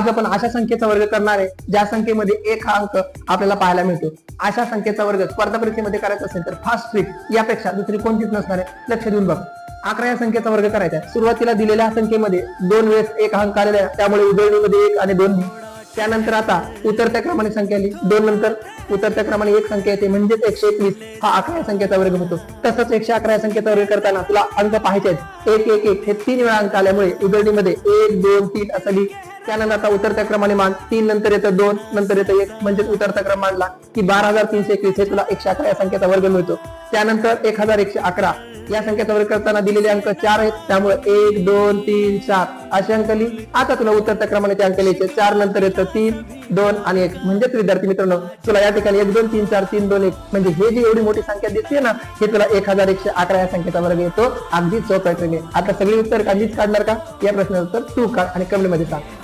आज आपण अशा संख्येचा वर्ग करणार आहे ज्या संख्येमध्ये एक हा अंक आपल्याला पाहायला मिळतो. अशा संख्येचा वर्ग स्पर्धा परीक्षेमध्ये करायचा असेल तर फास्ट ट्रिक यापेक्षा दुसरी कोणतीच नसणार आहे. लक्ष देऊन बघ. अकरा या संख्येचा वर्ग करायचा आहे. सुरुवातीला दिलेल्या संख्येमध्ये दोन वेळेस एक अंक आलेला आहे. त्यामुळे उजळणीमध्ये एक आणि दोन. त्यानंतर आता उतरत्या क्रमाने संख्या आली. दोन नंतर उतरत्या क्रमाने एक संख्या येते. म्हणजेच एकशे एकवीस हा अकरा या संख्येचा वर्ग होतो. तसंच एकशे अकरा या संख्येचा वर्ग करताना तुला अंक पाहायचे आहेत. एक एक एक हे तीन वेळा अंक आल्यामुळे उजळणीमध्ये एक दोन तीन असं त्यानंतर आता उतरत्या क्रमाने मान तीन नंतर येतं दोन नंतर येतं एक. म्हणजे उतरता क्रम मांडला की बारा हजार तीनशे एकवीस हे तुला एकशे अकरा या संख्येचा वर्ग मिळतो. त्यानंतर एक हजार एकशे अकरा. या संख्येचा वर्ग करताना दिलेले अंक चार आहेत. त्यामुळे एक दोन तीन चार असे अंक लिही. आता तुला उतरत्या क्रमाने ते अंक लिहायचे चार नंतर येतं तीन दोन आणि एक. म्हणजेच विद्यार्थी मित्रांनो तुला या ठिकाणी एक दोन तीन चार तीन दोन एक. म्हणजे हे जी एवढी मोठी संख्या दिसते ना हे तुला एक हजार एकशे अकरा या संख्येचा वर्ग येतो. अगदी सोप्या ट्रेने आता सगळी उत्तर काढलीच काढणार का? या प्रश्नाचं उत्तर तू काढ आणि कमेंटमध्ये सांग.